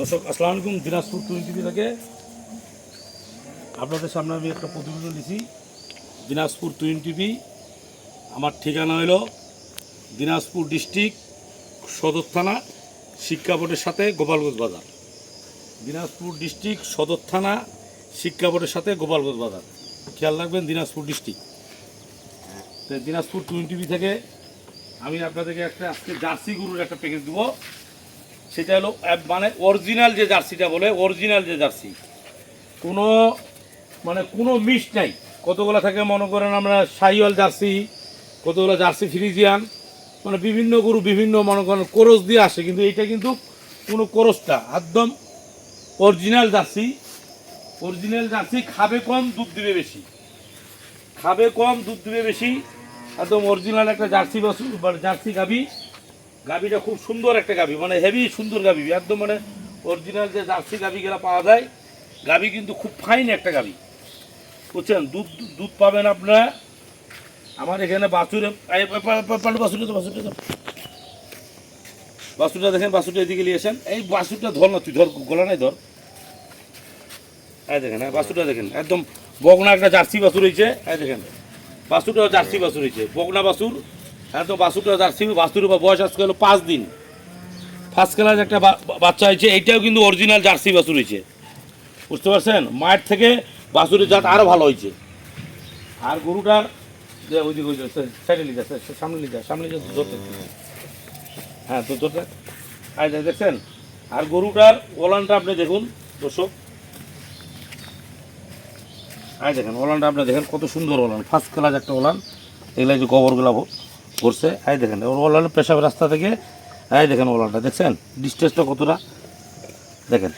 দর্শক, আসসালামু আলাইকুম, দিনাজপুর টুইন টিভি থেকে। আপনাদের সামনে আমি একটা প্রতিবেদন দিছি, দিনাজপুর টুইন টিভি। আমার ঠিকানা হলো দিনাজপুর ডিস্ট্রিক্ট, সদর থানা শিক্ষা বোর্ডের সাথে গোপালগঞ্জ বাজার। দিনাজপুর ডিস্ট্রিক্ট, সদর থানা শিক্ষা বোর্ডের সাথে গোপালগঞ্জ বাজার। খেয়াল রাখবেন, Dinajpur district. Dinajpur twin TV থেকে আমি আপনাদেরকে একটা আজকে জার্সি গরুর একটা প্যাকেজ দেবো। সেটা হলো মানে অরিজিনাল যে জার্সিটা বলে অরিজিনাল যে জার্সি। কোনো মানে কোনো মিস নাই। কতগুলো থাকে মনে করেন আমরা সাইওয়াল জার্সি, কতগুলো জার্সি ফ্রিজিয়ান মানে বিভিন্ন গরু, বিভিন্ন মনে করেন কোরস দিয়ে আসে, কিন্তু এইটা কিন্তু কোনো কোরসটা। একদম অরিজিনাল জার্সি। অরিজিনাল জার্সি খাবে কম, দুধ দিবে বেশি। খাবে কম, দুধ দিবে বেশি। একদম অরিজিনাল একটা জার্সি বাসু জার্সি গাবি। গাবিটা খুব সুন্দর একটা গাবি মানে হেভি সুন্দর গাবি একদম মানে অরিজিনাল যে জার্সি গাবিগুলো পাওয়া যায় গাবি কিন্তু খুব ফাইন একটা গাবি বুঝছেন? দুধ দুধ পাবেন আপনারা। আমার এখানে বাছুরে বাছুরটা তো, বাছুরটা তো। বাছুরটা দেখেন বাছুরটা এদিকে নিয়েছেন এই বাছুরটা ধর না তুই ধর গলা নাই ধর। দেখেন হ্যাঁ বাছুরটা দেখেন একদম বগনা একটা জার্সি বাছুর হয়েছে এই দেখেন বাছুরটাও জার্সি বাছুর হয়েছে বগনা বাছুর। একদম বাছুরটা জার্সি বাছুর বা বয়স আজকে হলো পাঁচ দিন। ফার্স্ট ক্লাস একটা বাচ্চা হয়েছে, এইটাও কিন্তু অরিজিনাল জার্সি বাসুর হয়েছে। বুঝতে পারছেন? মায়ের থেকে বাসুরের জাত আরও ভালো হয়েছে। আর লিখে সামনে লিখে সামনে হ্যাঁ তো যায় দেখছেন? আর গরুটার ওলানটা আপনি দেখুন, দর্শক। আয়, দেখেন, ওলানটা আপনি দেখেন, কত সুন্দর ওলান। ফার্স্ট ক্লাস একটা ওলান। এগুলো যে গোবরগুলা করছে আয় দেখেন, ওর ওলানের পেশাব রাস্তা থেকে আয় দেখেন ওলানটা দেখছেন? ডিস্টেন্সটা কতটা? দেখেন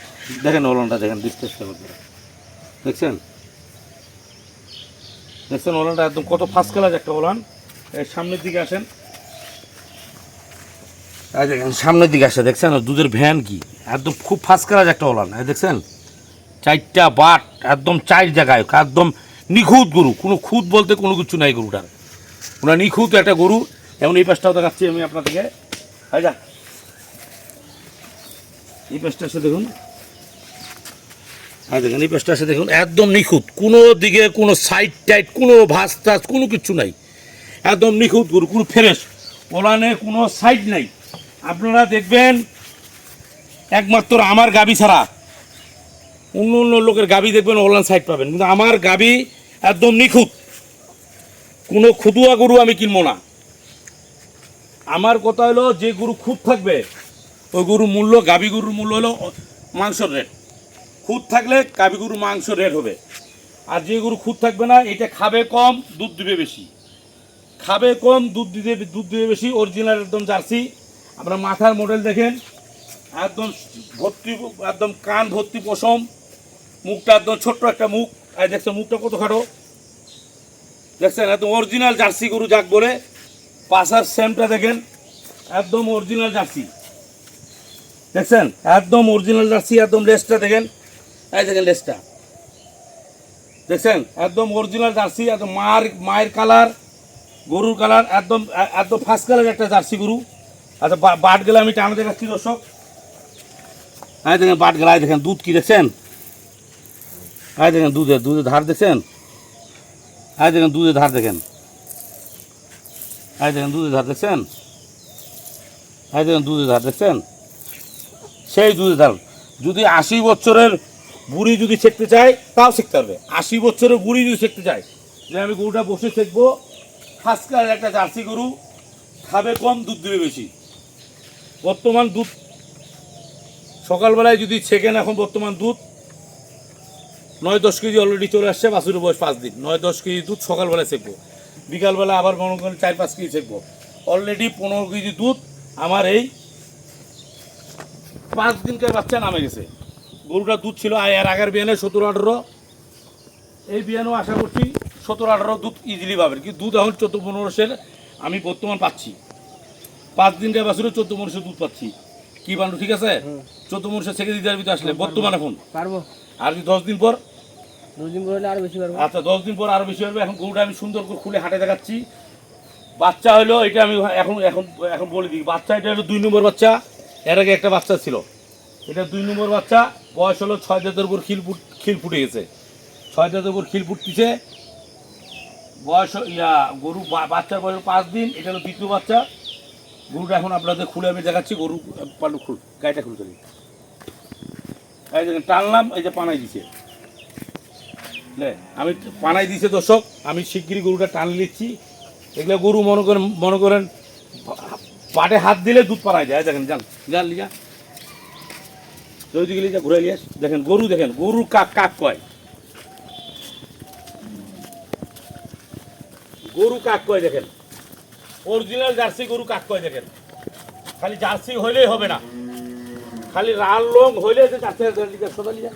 দেখেন ওলানটা দেখেন ডিস্টেন্সটা কতটা। দেখছেন? দেখছেন ওলানটা একদম কত ফার্স্ট ক্লাস একটা ওলান। এই সামনের দিকে আসেন। এই দেখেন, সামনের দিকে আসে, দেখছেন? দুধের ভ্যান কি? একদম খুব ফার্স্ট ক্লাস একটা ওলান, এই দেখছেন? চারটা বাট, একদম চার জায়গায়, একদম নিখুঁত গরু, কোনো খুঁত বলতে কোনো কিছু নাই গরুটার। ওনার নিখুঁত একটা গরু। এমন এই পাশটাও দেখাচ্ছি আমি আপনাদেরকে। হয় যা এই পাশটা এসে দেখুন। হ্যাঁ দেখুন, এই পাশটা এসে দেখুন, একদম নিখুঁত। কোনো দিকে কোনো সাইড টাইট কোনো ভাস টাস কোনো কিছু নাই। একদম নিখুঁত গরু, কোনো ফ্রেশ ওলানে কোনো সাইড নাই। আপনারা দেখবেন, একমাত্র আমার গাবি ছাড়া। অন্য অন্য লোকের গাবি দেখবেন অনলাইন সাইট পাবেন। কিন্তু আমার গাবি একদম নিখুঁত। কোনো খুদুয়া গরু আমি কিনবো না। আমার কথা হলো, যে গরু খুদ থাকবে, ওই গরুর মূল্য, গাবি গরুর মূল্য হলো মাংসর রেট খুদ থাকলে গাবি গরুর মাংস রেট হবে। আর যে গরু খুদ থাকবে না, এটা খাবে কম, দুধ দিবে বেশি। খাবে কম, দুধ দিবে দুধ দিবে বেশি অরিজিনাল একদম জার্সি। আপনার মাথার মডেল দেখেন, একদম ভর্তি, একদম কান ভর্তি পশম। মুখটা একদম ছোট্ট একটা মুখ। আর দেখছেন মুখটা কত খাটো। দেখছেন, একদম অরিজিনাল জার্সি গরু যাক বলে। পাশার সেমটা দেখেন, একদম অরিজিনাল জার্সি। দেখছেন, একদম অরিজিনাল জার্সি, একদম লেসটা দেখেন। এই দেখেন লেসটা। দেখছেন, একদম অরিজিনাল জার্সি, একদম মার, মায়ের কালার, গরুর কালার, একদম একদম ফার্স্ট কালার একটা জার্সি গরু। আচ্ছা বাট গেলে আমি টানা দেখাচ্ছি, দর্শক। হ্যাঁ দেখেন, বাট গেলায় দেখেন, দুধ কি দেখছেন? হ্যাঁ দেখেন, দুধের দুধের ধার দেখছেন? হ্যাঁ দেখেন দুধের ধার দেখেন। হ্যাঁ দেখেন দুধের ধার দেখছেন? হ্যাঁ দেখেন দুধের ধার দেখছেন? সেই দুধের ধার। যদি আশি বছরের বুড়ি যদি শিখতে চায়, তাও শিখতে পারবে। আশি বছরের বুড়ি যদি শিখতে চায়, যে আমি গরুটা বসে শিখব ক্লাস একটা জার্সি গরু, খাবে কম, দুধ দিবে বেশি। বর্তমান দুধ, সকালবেলায় যদি ছেকেন এখন বর্তমান দুধ নয় দশ কেজি অলরেডি চলে আসছে বাছুরের বয়স পাঁচ দিন। নয় দশ কেজি দুধ সকালবেলায় ছেকবো বিকালবেলা আবার মনে করেন চার পাঁচ কেজি ছেকবো অলরেডি পনেরো কেজি দুধ আমার এই পাঁচ দিনকার বাচ্চা নামে গেছে। গরুটা দুধ ছিল আর এর আগের বিয়ানে সতেরো আঠেরো। এই বিয়ানও আশা করছি সতেরো আঠারো দুধ ইজিলি পাবেন। কিন্তু দুধ এখন চোদ্দ পনেরোশের আমি বর্তমান পাচ্ছি। পাঁচ দিন দেড় বছরে চোদ্দ মনুষের দুধ পাচ্ছি। কি বান্ধব ঠিক আছে? চোদ্দ থেকে দিদার ভিতরে আসলে বর্তমান এখন পারব। আর দশ দিন পর দুদিন পরে হলে আরও বেশি পারব আচ্ছা দশ দিন পর আরও বেশি হবে এখন গরুটা আমি সুন্দর করে খুলে হাটে দেখাচ্ছি। বাচ্চা হলো, এটা আমি এখন এখন এখন বলে দিই। বাচ্চা এটা হলো দুই নম্বর বাচ্চা। এর আগে একটা বাচ্চা ছিল। এটা দুই নম্বর বাচ্চা। বয়স হলো ছয় জাতের উপর খিল ফুট, খিল ফুটে গেছে। ছয় জাতের উপর খিল ফুটতিছে। বয়স, ইয়া, গরু বাচ্চার বয়স পাঁচ দিন। এটা হলো দ্বিতীয় বাচ্চা। গরুটা এখন আপনাদের খুলে আমি দেখাচ্ছি। গরু, পালু, খুল, গাড়িটা খুলতে এই টানলাম, এই যে পানাই দিছে। আমি পানাই দিছে দর্শক, আমি শিগগিরই গরুটা টান নিচ্ছি। এগুলো গরু মনে করেন মনে করেন, পাটে হাত দিলে দুধ পানাই যায়, দেখেন, যান যান লিজা যদি গেলে যা ঘুরে লিয়াস দেখেন, গরু দেখেন, গরু কাক কাক কয়? গরু কাক কয় দেখেন? অরিজিনাল জার্সি গরু কাক কয় দেখেন? খালি জার্সি হইলেই হবে না। খালি লাল রং হইলে যে জার্সি সোজা লিজা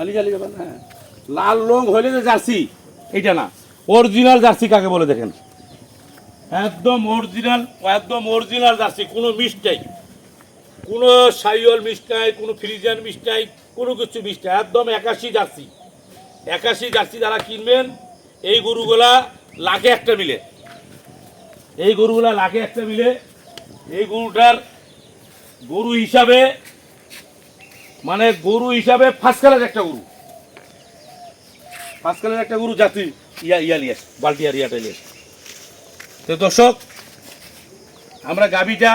আলি জালি যাবেন হ্যাঁ। লাল রং হইলে যে জার্সি, এইটা না। অরিজিনাল জার্সি কাকে বলে দেখেন? একদম অরিজিনাল একদম অরিজিনাল জার্সি, কোনো মিষ্টাই কোনো সাইওয়াল মিস নাই, কোনো ফ্রিজিয়ান মিস নাই, কোনো কিছু মিষ্টাই একদম একাশি জার্সি। একাশি জার্সি যারা কিনবেন, এই গরুগুলা লাখে একটা মিলে। এই গরুগুলা লাখে একটা মিলে। এই গরুটার গরু হিসাবে মানে গরু হিসাবে ফার্স্ট কালার একটা গরু। ফার্স্ট কালার একটা গরু জাতি, ইয়া ইয়া লিয়াস আর ইয়াটা লিয়াস তো দর্শক, আমরা গাবিটা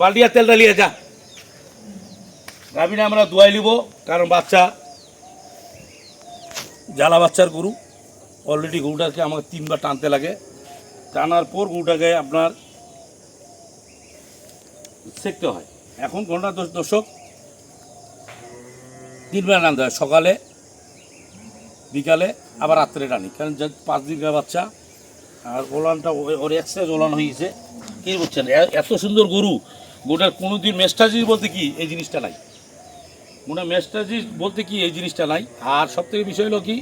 বালটিয়া তেলটা লিয়ে যা। গাবিটা আমরা দোয়াই নিব, কারণ বাচ্চা, জ্বালা বাচ্চার গরু। অলরেডি গরুটাকে আমাকে তিনবার টানতে লাগে। টানার পর গরুটাকে আপনার সেকতে হয়। এখন ঘণ্টা দশ দশক, তিনবার রান্ধতে হয়। সকালে বিকালে, আবার রাত্রে টানি কারণ পাঁচ দিনকার বাচ্চা, আর ওলানটা ওর এক্সারসাইজ ওলান হয়েছে। কি বলছেন? এত সুন্দর গরু। গোটার কোনো দিন মেস্টাজিস বলতে কি এই জিনিসটা নাই। মনে মেস্টাজিস বলতে কি এই জিনিসটা নাই। আর সব থেকে বিষয় হলো কি,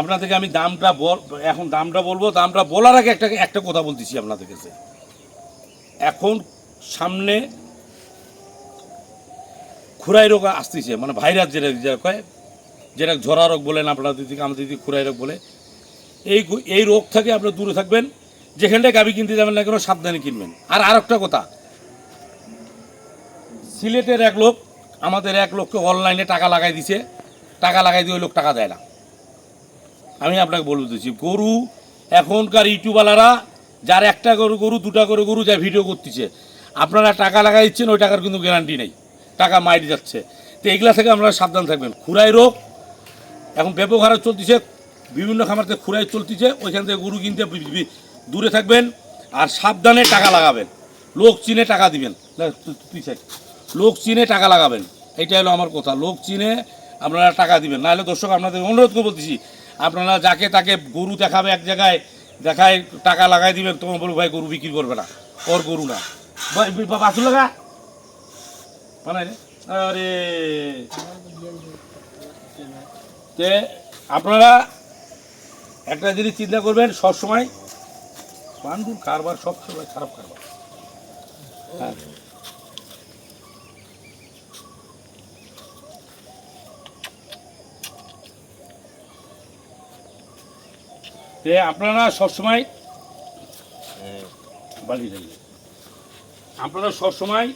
আপনাদেরকে আমি দামটা বল এখন দামটা বলব। দামটা বলার আগে একটা একটা কথা বলতেছি আপনাদের কাছে। এখন সামনে খুরাই রোগ আসতেছে মানে ভাইরাস যেটা যেটা কয় যেটা ঝরা রোগ বলেন, আপনারা দিদিকে আমাদের দিদি খুরাই রোগ বলে, এই এই রোগ থেকে আপনারা দূরে থাকবেন, যেখানটায় গাবি কিনতে যাবেন না কেন, সাবধানে কিনবেন। আর আর একটা কথা, সিলেটের এক লোক, আমাদের এক লোককে অনলাইনে টাকা লাগাই দিছে, টাকা লাগাই দিয়ে ওই লোক টাকা দেয় না। আমি আপনাকে বলে দিচ্ছি, গরু, এখনকার ইউটিউবওয়ালারা যার একটা গরু গরু, দুটা করে গরু যা ভিডিও করতেছে, আপনারা টাকা লাগাই দিচ্ছেন, ওই টাকার কিন্তু গ্যারান্টি নেই, টাকা মাইরে যাচ্ছে। তো এগুলা থেকে আপনারা সাবধান থাকবেন। খুরাই রোগ এখন ব্যাপক হারে চলতেছে, বিভিন্ন খামারতে খুরাই চলতেছে, ওইখান থেকে গরু কিনতে দূরে থাকবেন আর সাবধানে টাকা লাগাবেন। লোক চিনে টাকা দিবেন। থাক। লোক চিনে টাকা লাগাবেন। এইটা হলো আমার কথা। লোক চিনে আপনারা টাকা দিবেন। নাহলে দর্শক, আপনাদের অনুরোধ করে বলতেছি, আপনারা যাকে তাকে গরু দেখাবে এক জায়গায়, দেখায় টাকা লাগাই দিবেন তোমার বলব, ভাই, গরু বিক্রি করবে না। ওর গরু না। বা- বা- বাসু লাগা? বানাই আরে! তে আপনারা একটা জিনিস চিন্তা করবেন সবসময় পান্ডুর কারবার সবসময় খারাপ কারবার। হ্যাঁ। তে আপনারা সবসময় বালি ঢালি আপনারা সবসময়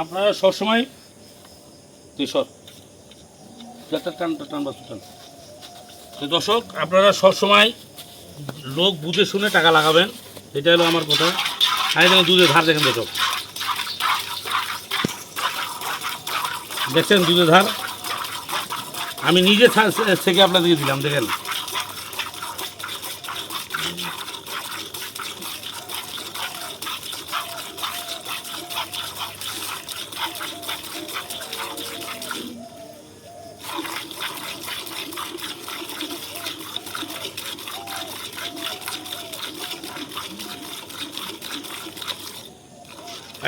আপনারা সবসময় তুই যাতে টান টান টান তো দর্শক, আপনারা সবসময় লোক বুঝে শুনে টাকা লাগাবেন। এটা হলো আমার কথা। আমি দেখেন, দুধের ধার দেখেন দর্শক। দেখছেন দুধের ধার? আমি নিজে থেকে আপনাদেরকে দিলাম, দেখেন।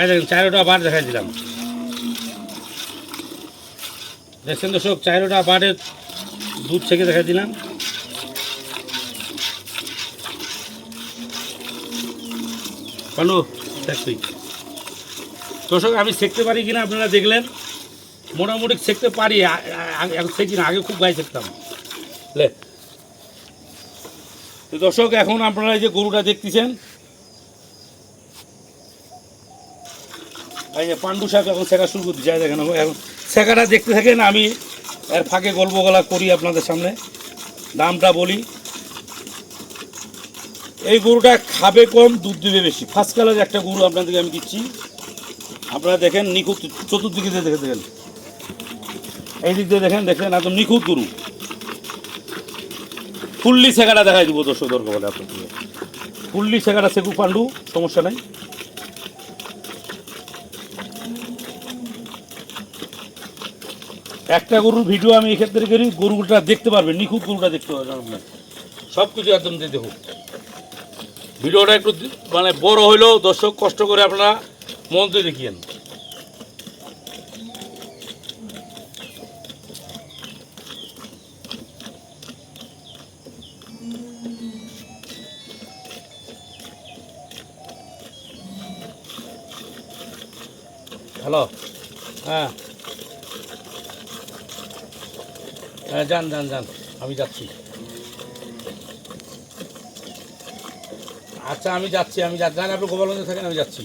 এই দেখেন চারোটা বার দেখাই দিলাম। দেখছেন দর্শক চারোটা বারের দুধ থেকে দেখাই দিলাম। হ্যালো দেখ তুই। দর্শক, আমি শিখতে পারি কিনা আপনারা দেখলেন। মোটামুটি শিখতে পারি এখন শিখি না আগে খুব গায়ে শিখতাম। লে। দর্শক, এখন আপনারা এই যে গরুটা দেখতেছেন এই যে পাণ্ডু শাক এখন শেখা শুরু করতে যায়, দেখেন এখন শেখাটা দেখতে থাকেন, আমি এর ফাঁকে গল্প গলা করি আপনাদের সামনে। দামটা বলি। এই গরুটা খাবে কম, দুধ দিবে বেশি। ফার্স্ট কালার একটা গরু আপনাদেরকে আমি দিচ্ছি। আপনারা দেখেন নিখুঁত, চতুর্দিকে দেখে দেখেন এই দিক দিয়ে দেখেন দেখেন, একদম নিখুঁত গরু। ফুল্লি শেখাটা দেখাই দিব দর্শক দরকার বলে আপনাদের ফুল্লি শেখাটা শেখু পাণ্ডু সমস্যা নাই একটা গরুর ভিডিও আমি এক্ষেত্রে করি, গরুটা দেখতে পারবেন নিখুঁত গরুটা দেখতে পারবেন আপনার। সব কিছু একদম দিয়ে দেখুন ভিডিওটা একটু মানে বড় হইলেও দর্শক কষ্ট করে আপনারা মন দিয়ে দেখিয়েন। হ্যালো। হ্যাঁ হ্যাঁ যান যান যান। আমি যাচ্ছি। আচ্ছা আমি যাচ্ছি, আমি যা যান, আপনি গোপালগঞ্জে থাকেন, আমি যাচ্ছি।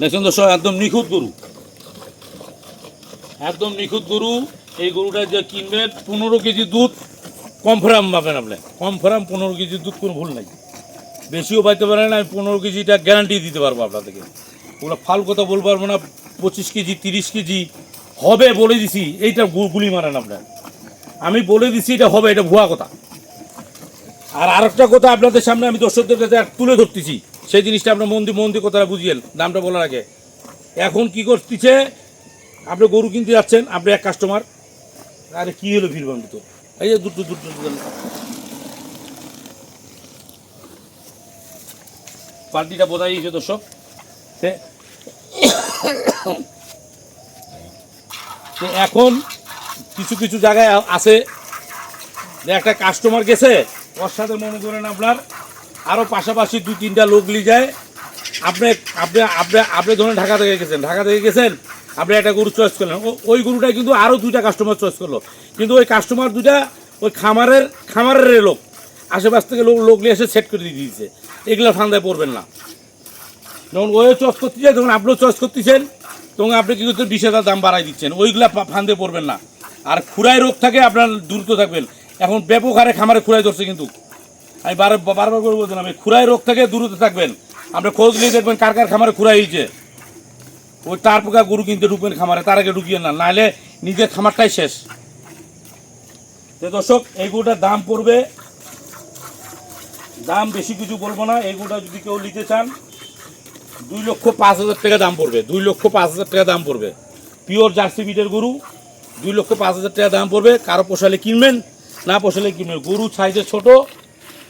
দেখুন দর্শক, একদম নিখুঁত গরু। একদম নিখুঁত গরু। এই গরুটা যে কিনবেন, পনেরো কেজি দুধ কনফার্ম পাবেন আপনি। কনফার্ম পনেরো কেজি দুধ কোনো ভুল নাই। বেশিও পাইতে পারেন আমি পনেরো কেজিটা গ্যারান্টি দিতে পারব আপনাদেরকে। ওগুলো ফাল কথা বলতে পারব না, পঁচিশ কেজি, তিরিশ কেজি, হবে বলে দিছি, এইটা গুলি মারেন আপনার আমি বলে দিছি, এটা হবে, এটা ভুয়া কথা। আর আরেকটা কথা আপনাদের সামনে আমি দর্শকদের কাছে তুলে ধরতেছি। সেই জিনিসটা আপনার মন্দির মন্দির কথাটা বুঝিয়েন দামটা বলার আগে। এখন কি করতেছে, আপনি গরু কিনতে যাচ্ছেন, আপনি এক কাস্টমার আরে কী হলো ভিড় বন্ধু তো? এই দুটো দুটো পাল্টিটা বোঝাই গেছে দর্শক। এখন কিছু কিছু জায়গায় আছে। একটা কাস্টমার গেছে, ওর সাথে মনে করেন আপনার আরও পাশাপাশি দুই, তিনটা লোক নিয়ে যায়। আপনি আপনি আপনি আপনি ধরুন ঢাকা থেকে গেছেন। ঢাকা থেকে গেছেন আপনি একটা গরু চয়েস করলেন। ওই গরুটাই কিন্তু আরও দুইটা কাস্টমার চয়েস করল। কিন্তু ওই কাস্টমার দুইটা ওই খামারের খামারের লোক। আশেপাশ থেকে লোক লোক নিয়ে এসে সেট করে দিয়ে দিয়েছে। এগুলো ফান্দায় পড়বেন না। যখন ওই চয়েস করতেছে তখন আপনিও চয়েস করতেছেন। তখন আপনি কি করছেন বিশ হাজার দাম বাড়াই দিচ্ছেন। ওইগুলা ফান্দে পড়বেন না। আর খুরাই রোগ থাকে, আপনার দ্রুত থাকবেন। এখন ব্যাপক হারে খামারে খুরাই ধরছে কিন্তু। আমি বার বারবার করে বলছিলাম, এই খুরাই রোগ থেকে, দূরত থাকবেন। আপনি খোঁজ নিয়ে দেখবেন কার কার খামারে খুরাই হয়েছে ওই তার পোকা গরু কিনতে ঢুকবেন খামারে, তার আগে ঢুকিয়ে না, নাহলে নিজের খামারটাই শেষ। দর্শক, এই গরুটার দাম পড়বে, দাম বেশি কিছু বলব না, এই গরুটা যদি কেউ নিতে চান, দুই লক্ষ পাঁচ হাজার টাকা দাম পড়বে, দুই লক্ষ পাঁচ হাজার টাকা দাম পড়বে। পিওর জার্সি বিটের গরু, দুই লক্ষ পাঁচ হাজার টাকা দাম পড়বে, কারও পোষালে কিনবেন, না পোষালে কিনবেন। গরু সাইজে ছোট,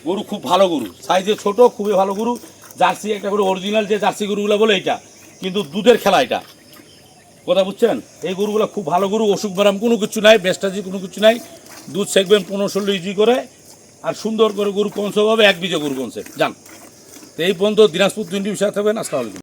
গরু খুব ভালো গরু, সাইজে ছোট, খুবই ভালো গরু। জার্সি একটা করে অরিজিনাল যে জার্সি গরুগুলো বলে এটা কিন্তু দুধের খেলা এটা। কথা বুঝছেন? এই গরুগুলো খুব ভালো গরু, অসুখ ব্যারাম কোনো কিছু নাই বেস্টাজি কোনো কিছু নাই। দুধ সেকবেন পনেরো ষোলো ইজি করে, আর সুন্দর করে গরু কমসে হবে এক বিজে গরু কমছে যান। তো এই পর্যন্ত দিনাজপুর তিনটি বিষয় থাকবেন। আসসালামু আলাইকুম।